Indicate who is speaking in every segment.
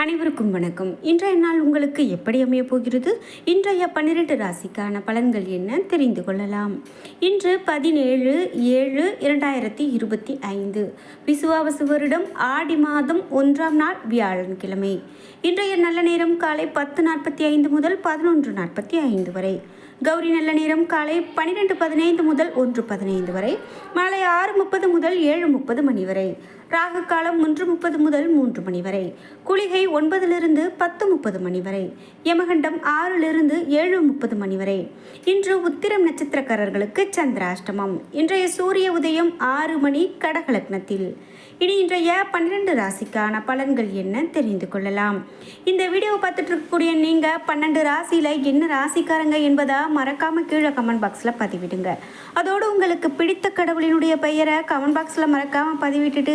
Speaker 1: அனைவருக்கும் வணக்கம். இன்றைய நாள் உங்களுக்கு எப்படி அமைய போகிறது? இன்றைய பன்னிரண்டு ராசிக்கான பலன்கள் என்ன? தெரிந்து கொள்ளலாம். இன்று பதினேழு ஏழு இரண்டாயிரத்தி இருபத்தி ஐந்து. விசுவாவசு வருடம் ஆடி மாதம் ஒன்றாம் நாள் வியாழன்கிழமை. இன்றைய நல்ல நேரம் காலை பத்து நாற்பத்தி ஐந்து முதல் பதினொன்று நாற்பத்தி ஐந்து வரை. கௌரி நல்ல நேரம் காலை பன்னிரெண்டு பதினைந்து முதல் ஒன்று பதினைந்து வரை. மாலை ஆறு முப்பது முதல் ஏழு முப்பது மணி வரை. ராகு காலம் ஒன்று முப்பது முதல் மூன்று மணி வரை. குளிகை ஒன்பதிலிருந்து பத்து முப்பது மணி வரை. யமகண்டம் ஆறிலிருந்து ஏழு முப்பது மணி வரை. இன்று உத்திரம் நட்சத்திரக்காரர்களுக்கு சந்திராஷ்டமம். இன்றைய சூரிய உதயம் ஆறு மணி கடகலக்னத்தில் இனி இன்றைய பன்னிரெண்டு ராசிக்கான பலன்கள் என்ன தெரிந்து கொள்ளலாம். இந்த வீடியோவை பார்த்துட்டு இருக்கக்கூடிய நீங்கள் பன்னெண்டு ராசியில் என்ன ராசிக்காரங்க என்பதா மறக்காமல் கீழே கமெண்ட் பாக்ஸில் பதிவிடுங்க. அதோடு உங்களுக்கு பிடித்த கடவுளினுடைய பெயரை கமெண்ட் பாக்ஸில் மறக்காமல் பதிவிட்டுட்டு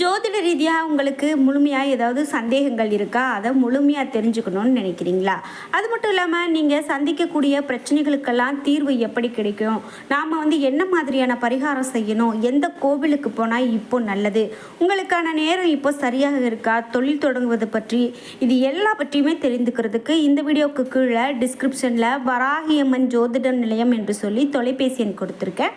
Speaker 1: ஜோதிட ரீதியாக உங்களுக்கு முழுமையாக ஏதாவது சந்தேகங்கள் இருக்கா? அதை முழுமையாக தெரிஞ்சுக்கணும்னு நினைக்கிறீங்களா? அது மட்டும் இல்லாமல் நீங்கள் சந்திக்கக்கூடிய பிரச்சனைகளுக்கெல்லாம் தீர்வு எப்படி கிடைக்கும்? நாம் வந்து என்ன மாதிரியான பரிகாரம் செய்யணும்? எந்த கோவிலுக்கு போனால் இப்போ நல்லது? உங்களுக்கான நேரம் இப்போ சரியாக இருக்கா? தொழில் தொடங்குவது பற்றி இது எல்லா பற்றியுமே தெரிந்துக்கிறதுக்கு இந்த வீடியோவுக்கு கீழே டிஸ்கிரிப்ஷனில் வராகியம்மன் ஜோதிட நிலையம் என்று சொல்லி தொலைபேசி எண் கொடுத்துருக்கேன்.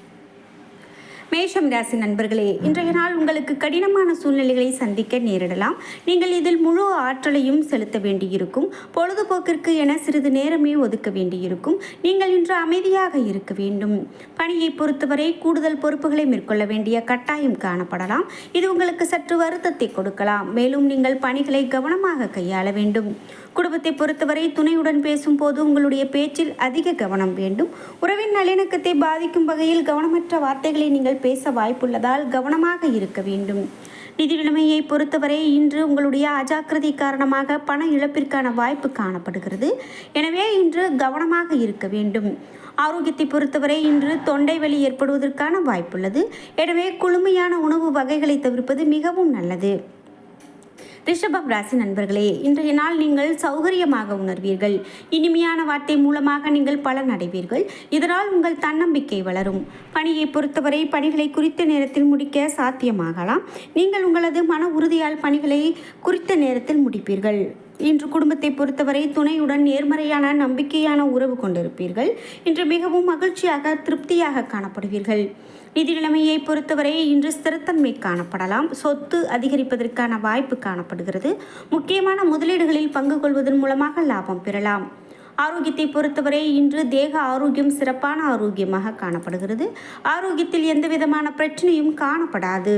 Speaker 1: மேஷம் ராசி நண்பர்களே இன்றைய நாள் உங்களுக்கு கடினமான சூழ்நிலைகளை சந்திக்க நேரிடலாம். நீங்கள் இதில் முழு ஆற்றலையும் செலுத்த வேண்டியிருக்கும். பொழுதுபோக்கிற்கு என சிறிது நேரமே ஒதுக்க வேண்டியிருக்கும். நீங்கள் இன்று அமைதியாக இருக்க வேண்டும். பணியை பொறுத்தவரை கூடுதல் பொறுப்புகளை மேற்கொள்ள வேண்டிய கட்டாயம் காணப்படலாம். இது உங்களுக்கு சற்று வருத்தத்தை கொடுக்கலாம். மேலும் நீங்கள் பணிகளை கவனமாக கையாள வேண்டும். குடும்பத்தை பொறுத்தவரை துணையுடன் பேசும்போது உங்களுடைய பேச்சில் அதிக கவனம் வேண்டும். உறவின் நல்லிணக்கத்தை பாதிக்கும் வகையில் கவனமற்ற வார்த்தைகளை நீங்கள் பேச வாய்ப்புள்ளதால் கவனமாக இருக்க வேண்டும். நிதி நிலைமையை பொறுத்தவரை இன்று உங்களுடைய அஜாக்கிரதை காரணமாக பண இழப்பிற்கான வாய்ப்பு காணப்படுகிறது. எனவே இன்று கவனமாக இருக்க வேண்டும். ஆரோக்கியத்தை பொறுத்தவரை இன்று தொண்டை வலி ஏற்படுவதற்கான வாய்ப்புள்ளது. எனவே குளுமையான உணவு வகைகளை தவிர்ப்பது மிகவும் நல்லது. ரிஷபம் ராசி நண்பர்களே இன்றைய நாள் நீங்கள் சௌகரியமாக உணர்வீர்கள். இனிமையான வார்த்தை மூலமாக நீங்கள் பலன் அடைவீர்கள் இதனால் உங்கள் தன்னம்பிக்கை வளரும். பணியை பொறுத்தவரை பணிகளை குறித்த நேரத்தில் முடிக்க சாத்தியமாகலாம். நீங்கள் உங்களது மன உறுதியால் பணிகளை குறித்த நேரத்தில் முடிப்பீர்கள். இன்று குடும்பத்தை பொறுத்தவரை துணையுடன் நேர்மறையான நம்பிக்கையான உறவு கொண்டிருப்பீர்கள். இன்று மிகவும் மகிழ்ச்சியாக திருப்தியாக காணப்படுவீர்கள். நிதி நிலைமையை பொறுத்தவரை இன்று ஸ்திரத்தன்மை காணப்படலாம். சொத்து அதிகரிப்பதற்கான வாய்ப்பு காணப்படுகிறது. முக்கியமான முதலீடுகளில் பங்கு கொள்வதன் மூலமாக லாபம் பெறலாம். ஆரோக்கியத்தை பொறுத்தவரை இன்று தேக ஆரோக்கியம் சிறப்பான ஆரோக்கியமாக காணப்படுகிறது. ஆரோக்கியத்தில் எந்த விதமான பிரச்சனையும் காணப்படாது.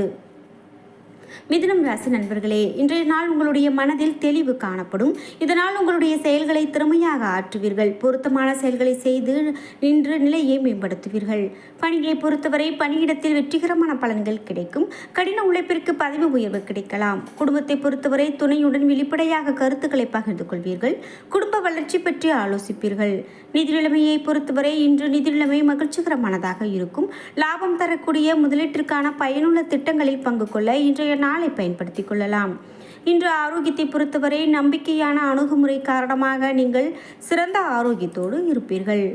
Speaker 1: மிதுனம் ராசி நண்பர்களே இன்றைய நாள் உங்களுடைய மனதில் தெளிவு காணப்படும். இதனால் உங்களுடைய செயல்களை திறமையாக ஆற்றுவீர்கள். பொருத்தமான செயல்களை செய்து நின்று நிலையை மேம்படுத்துவீர்கள். பணிகளை பொறுத்தவரை பணியிடத்தில் வெற்றிகரமான பலன்கள் கிடைக்கும். கடின உழைப்பிற்கு பதவி உயர்வு கிடைக்கலாம். குடும்பத்தை பொறுத்தவரை துணையுடன் வெளிப்படையாக கருத்துக்களை பகிர்ந்து கொள்வீர்கள். குடும்ப வளர்ச்சி பற்றி ஆலோசிப்பீர்கள். நிதி நிலைமையை பொறுத்தவரை இன்று நிதி நிலைமை மகிழ்ச்சிகரமானதாக இருக்கும். லாபம் தரக்கூடிய முதலீட்டிற்கான பயனுள்ள திட்டங்களில் பங்கு கொள்ள இன்றைய நாளை பயன்படுத்திக் கொள்ளலாம். இன்று ஆரோக்கியத்தை பொறுத்தவரை நம்பிக்கையான அணுகுமுறை காரணமாக நீங்கள் சிறந்த ஆரோக்கியத்தோடு இருப்பீர்கள்.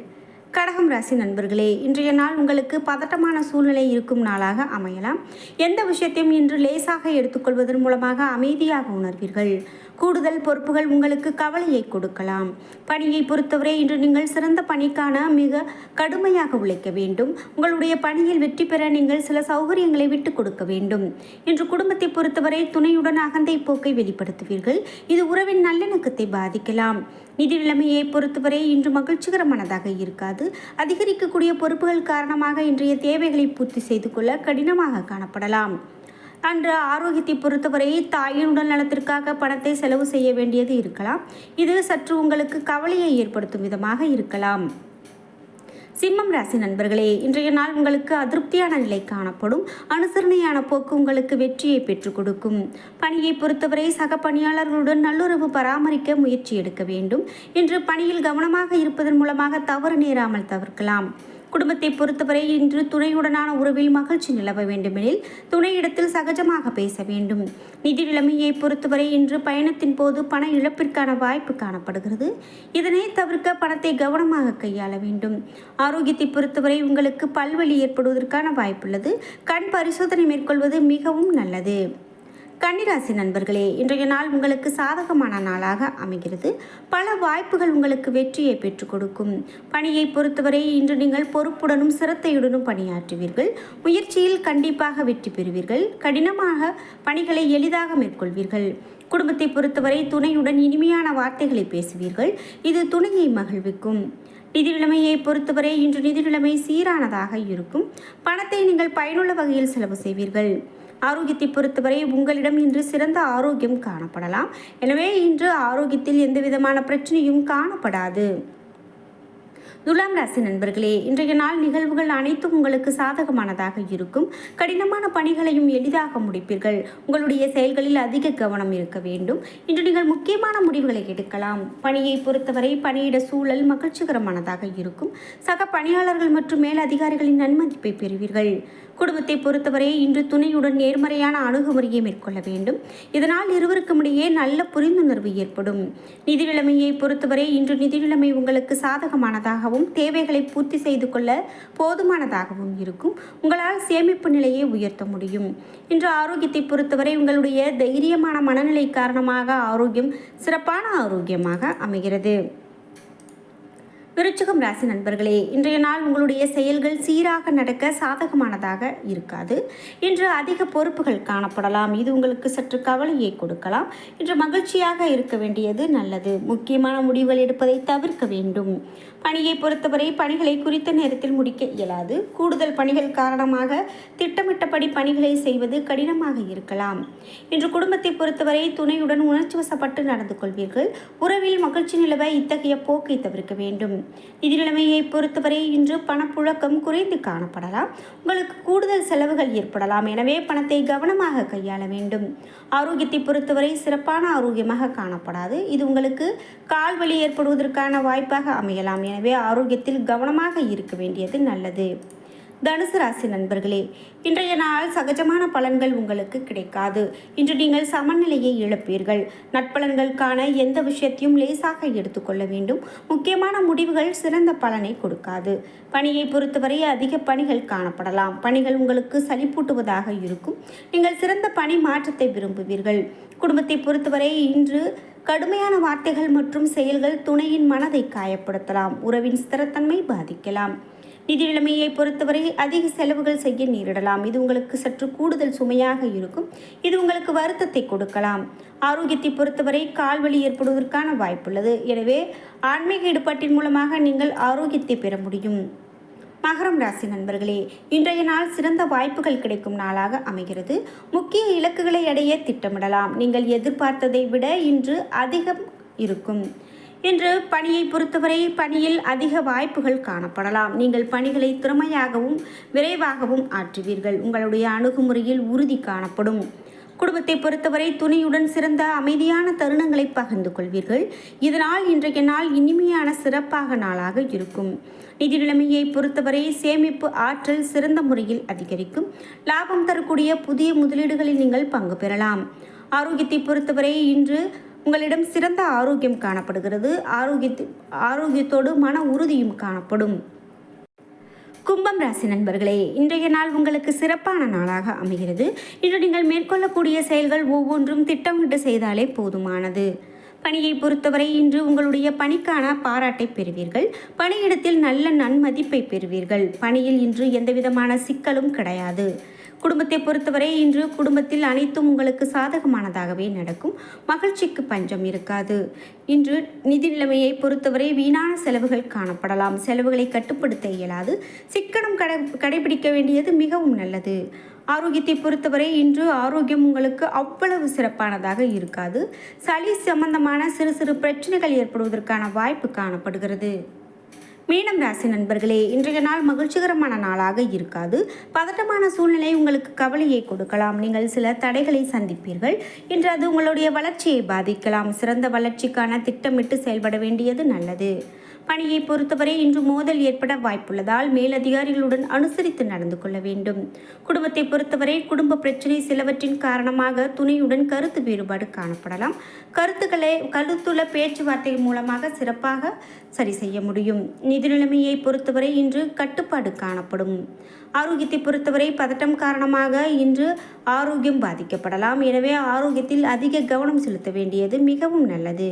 Speaker 1: கடகம் ராசி நண்பர்களே இன்றைய நாள் உங்களுக்கு பதட்டமான சூழ்நிலை இருக்கும் நாளாக அமையலாம். எந்த விஷயத்தையும் இன்று லேசாக எடுத்துக்கொள்வதன் மூலமாக அமைதியாக உணர்வீர்கள். கூடுதல் பொறுப்புகள் உங்களுக்கு கவலையை கொடுக்கலாம். பணியை பொறுத்தவரை இன்று நீங்கள் சிறந்த பணிக்கான மிக கடுமையாக உழைக்க வேண்டும். உங்களுடைய பணியில் வெற்றி பெற நீங்கள் சில சௌகரியங்களை விட்டுக் கொடுக்க வேண்டும். இன்று குடும்பத்தை பொறுத்தவரை துணையுடன் அகந்தை போக்கை வெளிப்படுத்துவீர்கள். இது உறவின் நல்லிணக்கத்தை பாதிக்கலாம். நிதி நிலைமையை பொறுத்தவரை இன்று மகிழ்ச்சிகரமானதாக இருக்காது. அதிகரிக்கக்கூடிய பொறுப்புகள் காரணமாக இன்றைய தேவைகளை பூர்த்தி செய்து கொள்ள கடினமாக காணப்படலாம். அன்று ஆரோக்கியத்தை பொறுத்தவரை தாயின் உடல் நலத்திற்காக பணத்தை செலவு செய்ய வேண்டியது இருக்கலாம். இது சற்று உங்களுக்கு கவலையை ஏற்படுத்தும் விதமாக இருக்கலாம். சிம்மம் ராசி நண்பர்களே இன்றைய நாள் உங்களுக்கு அதிருப்தியான நிலை காணப்படும். அனுசரணையான போக்கு உங்களுக்கு வெற்றியை பெற்றுக் கொடுக்கும். பணியை பொறுத்தவரை சக பணியாளர்களுடன் நல்லுறவு பராமரிக்க முயற்சி எடுக்க வேண்டும். இன்று பணியில் கவனமாக இருப்பதன் மூலமாக தவறு நேராமல் தவிர்க்கலாம். குடும்பத்தை பொறுத்தவரை இன்று துணையுடனான உறவில் மகிழ்ச்சி நிலவ வேண்டுமெனில் துணையிடத்தில் சகஜமாக பேச வேண்டும். நிதி நிலைமையை பொறுத்தவரை இன்று பயணத்தின் போது பண இழப்பிற்கான வாய்ப்பு காணப்படுகிறது. இதனை தவிர்க்க பணத்தை கவனமாக கையாள வேண்டும். ஆரோக்கியத்தை பொறுத்தவரை உங்களுக்கு பல்வழி ஏற்படுவதற்கான வாய்ப்புள்ளது. கண் பரிசோதனை மேற்கொள்வது மிகவும் நல்லது. கன்னிராசி நண்பர்களே இன்றைய நாள் உங்களுக்கு சாதகமான நாளாக அமைகிறது. பல வாய்ப்புகள் உங்களுக்கு வெற்றியை பெற்றுக் கொடுக்கும். பணியை பொறுத்தவரை இன்று நீங்கள் பொறுப்புடனும் சிரத்தையுடனும் பணியாற்றுவீர்கள். முயற்சியில் கண்டிப்பாக வெற்றி பெறுவீர்கள். கடினமாக பணிகளை எளிதாக மேற்கொள்வீர்கள். குடும்பத்தை பொறுத்தவரை துணையுடன் இனிமையான வார்த்தைகளை பேசுவீர்கள். இது துணையை மகிழ்விக்கும். நிதிநிலைமையை பொறுத்தவரை இன்று நிதிநிலைமை சீரானதாக இருக்கும். பணத்தை நீங்கள் பயனுள்ள வகையில் செலவு செய்வீர்கள். ஆரோக்கியத்தை பொறுத்தவரை உங்களிடம் இன்று சிறந்த ஆரோக்கியம் காணப்படலாம். எனவே இன்று ஆரோக்கியத்தில் எந்த விதமான பிரச்சனையும் காணப்படாது. துலாம் ராசி நண்பர்களே இன்றைய நாள் நிகழ்வுகள் அனைத்தும் உங்களுக்கு சாதகமானதாக இருக்கும். கடினமான பணிகளையும் எளிதாக முடிப்பீர்கள். உங்களுடைய செயல்களில் அதிக கவனம் இருக்க வேண்டும். இன்று நீங்கள் முக்கியமான முடிவுகளை எடுக்கலாம். பணியை பொறுத்தவரை பணியிட சூழல் மகிழ்ச்சிகரமானதாக இருக்கும். சக பணியாளர்கள் மற்றும் மேல் அதிகாரிகளின் நன்மதிப்பை பெறுவீர்கள். குடும்பத்தை பொறுத்தவரை இன்று துணையுடன் நேர்மறையான அணுகுமுறையை மேற்கொள்ள வேண்டும். இதனால் இருவருக்கும் இடையே நல்ல புரிந்துணர்வு ஏற்படும். நிதி நிலைமையை பொறுத்தவரை இன்று நிதி நிலைமை உங்களுக்கு சாதகமானதாகவும் தேவைகளை பூர்த்தி செய்து கொள்ள போதுமானதாகவும் இருக்கும். உங்களால் சேமிப்பு நிலையை உயர்த்த முடியும். இன்று ஆரோக்கியத்தை பொறுத்தவரை உங்களுடைய தைரியமான மனநிலை காரணமாக ஆரோக்கியம் சிறப்பான ஆரோக்கியமாக அமைகிறது. விருச்சிகம் ராசி நண்பர்களே இன்றைய நாள் உங்களுடைய செயல்கள் சீராக நடக்க சாதகமானதாக இருக்காது. இன்று அதிக பொறுப்புகள் காணப்படலாம். இது உங்களுக்கு சற்று கவலையை கொடுக்கலாம். இன்று மகிழ்ச்சியாக இருக்க வேண்டியது நல்லது. முக்கியமான முடிவுகள் எடுப்பதை தவிர்க்க வேண்டும். பணியை பொறுத்தவரை பணிகளை குறித்த நேரத்தில் முடிக்க இயலாது. கூடுதல் பணிகள் காரணமாக திட்டமிட்டபடி பணிகளை செய்வது கடினமாக இருக்கலாம். இன்று குடும்பத்தை பொறுத்தவரை துணையுடன் உணர்ச்சி வசப்பட்டு நடந்து கொள்வீர்கள். உறவில் மகிழ்ச்சி நிலவ இத்தகைய போக்கை தவிர்க்க வேண்டும். நிதி நிலைமையை பொறுத்தவரை இன்று பணப்புழக்கம் குறைந்து காணப்படலாம். உங்களுக்கு கூடுதல் செலவுகள் ஏற்படலாம். எனவே பணத்தை கவனமாக கையாள வேண்டும். ஆரோக்கியத்தை பொறுத்தவரை சிறப்பான ஆரோக்கியமாக காணப்படாது. இது உங்களுக்கு கால்வலி ஏற்படுவதற்கான வாய்ப்பாக அமையலாம். எனவே ஆரோக்கியத்தில் கவனமாக இருக்க வேண்டியது நல்லது. தனுசு ராசி நண்பர்களே இன்றைய நாள் சகஜமான பலன்கள் உங்களுக்கு கிடைக்காது. இன்று நீங்கள் சமநிலையை இழப்பீர்கள். நட்பலன்களுக்கான எந்த விஷயத்தையும் லேசாக எடுத்துக்கொள்ள வேண்டும். முக்கியமான முடிவுகள் சிறந்த பலனை கொடுக்காது. பணியை பொறுத்தவரை அதிக பணிகள் காணப்படலாம். பணிகள் உங்களுக்கு சலிப்பூட்டுவதாக இருக்கும். நீங்கள் சிறந்த பணி மாற்றத்தை விரும்புவீர்கள். குடும்பத்தை பொறுத்தவரை இன்று கடுமையான வார்த்தைகள் மற்றும் செயல்கள் துணையின் மனதை காயப்படுத்தலாம். உறவின் ஸ்திரத்தன்மை பாதிக்கலாம். நிதி நிலைமையை பொறுத்தவரை அதிக செலவுகள் செய்ய நேரிடலாம். இது உங்களுக்கு சற்று கூடுதல் சுமையாக இருக்கும். இது உங்களுக்கு வருத்தத்தை கொடுக்கலாம். ஆரோக்கியத்தை பொறுத்தவரை கால்வழி ஏற்படுவதற்கான வாய்ப்புள்ளது. எனவே ஆன்மீக ஈடுபாட்டின் மூலமாக நீங்கள் ஆரோக்கியத்தை பெற முடியும். மகரம் ராசி நண்பர்களே இன்றைய நாள் சிறந்த வாய்ப்புகள் கிடைக்கும் நாளாக அமைகிறது. முக்கிய இலக்குகளை அடைய திட்டமிடலாம். நீங்கள் எதிர்பார்த்ததை விட இன்று அதிகம் இருக்கும். இன்று பணியை பொறுத்தவரை பணியில் அதிக வாய்ப்புகள் காணப்படலாம். நீங்கள் பணிகளை திறமையாகவும் விரைவாகவும் ஆற்றுவீர்கள். உங்களுடைய அணுகுமுறையில் உறுதி காணப்படும். குடும்பத்தை பொறுத்தவரை துணையுடன் சிறந்த அமைதியான தருணங்களை பகிர்ந்து கொள்வீர்கள். இதனால் இன்றைய நாள் இனிமையான சிறப்பாக நாளாக இருக்கும். நிதி நிலைமையை பொறுத்தவரை சேமிப்பு ஆற்றல் சிறந்த முறையில் அதிகரிக்கும். லாபம் தரக்கூடிய புதிய முதலீடுகளில் நீங்கள் பங்கு பெறலாம். ஆரோக்கியத்தை பொறுத்தவரை இன்று உங்களிடம் சிறந்த ஆரோக்கியம் காணப்படுகிறது. ஆரோக்கியத்து ஆரோக்கியத்தோடு மன உறுதியும் காணப்படும். கும்பம் ராசி நண்பர்களே இன்றைய நாள் உங்களுக்கு சிறப்பான நாளாக அமைகிறது. இன்று நீங்கள் மேற்கொள்ளக்கூடிய செயல்கள் ஒவ்வொன்றும் திட்டமிட்டு செய்தாலே போதுமானது. பணியை பொறுத்தவரை இன்று உங்களுடைய பணிக்கான பாராட்டை பெறுவீர்கள். பணியிடத்தில் நல்ல நன்மதிப்பை பெறுவீர்கள். பணியில் இன்று எந்தவிதமான சிக்கலும் கிடையாது. குடும்பத்தை பொறுத்தவரை இன்று குடும்பத்தில் அனைத்தும் உங்களுக்கு சாதகமானதாகவே நடக்கும். மகிழ்ச்சிக்கு பஞ்சம் இருக்காது. இன்று நிதி நிலைமையை பொறுத்தவரை வீணான செலவுகள் காணப்படலாம். செலவுகளை கட்டுப்படுத்த இயலாது. சிக்கனம் கடை கடைபிடிக்க வேண்டியது மிகவும் நல்லது. ஆரோக்கியத்தை பொறுத்தவரை இன்று ஆரோக்கியம் உங்களுக்கு அவ்வளவு சிறப்பானதாக இருக்காது. சளி சம்பந்தமான சிறு சிறு பிரச்சனைகள் ஏற்படுவதற்கான வாய்ப்பு காணப்படுகிறது. மீனம் ராசி நண்பர்களே இன்றைய நாள் மகிழ்ச்சிகரமான நாளாக இருக்காது. பதட்டமான சூழ்நிலை உங்களுக்கு கவலையை கொடுக்கலாம். நீங்கள் சில தடைகளை சந்திப்பீர்கள். இன்று அது உங்களுடைய வளர்ச்சியை பாதிக்கலாம். சிறந்த வளர்ச்சிக்கான திட்டமிட்டு செயல்பட வேண்டியது நல்லது. பணியை பொறுத்தவரை இன்று மோதல் ஏற்பட வாய்ப்புள்ளதால் மேலதிகாரிகளுடன் அனுசரித்து நடந்து கொள்ள வேண்டும். குடும்பத்தை பொறுத்தவரை குடும்ப பிரச்சனை சிலவற்றின் காரணமாக துணையுடன் கருத்து வேறுபாடு காணப்படலாம். கருத்துக்களை கருத்துள்ள பேச்சுவார்த்தை மூலமாக சிறப்பாக சரி செய்ய முடியும். நிதி நிலைமையை பொறுத்தவரை இன்று கட்டுப்பாடு காணப்படும். ஆரோக்கியத்தை பொறுத்தவரை பதட்டம் காரணமாக இன்று ஆரோக்கியம் பாதிக்கப்படலாம். எனவே ஆரோக்கியத்தில் அதிக கவனம் செலுத்த வேண்டியது மிகவும் நல்லது.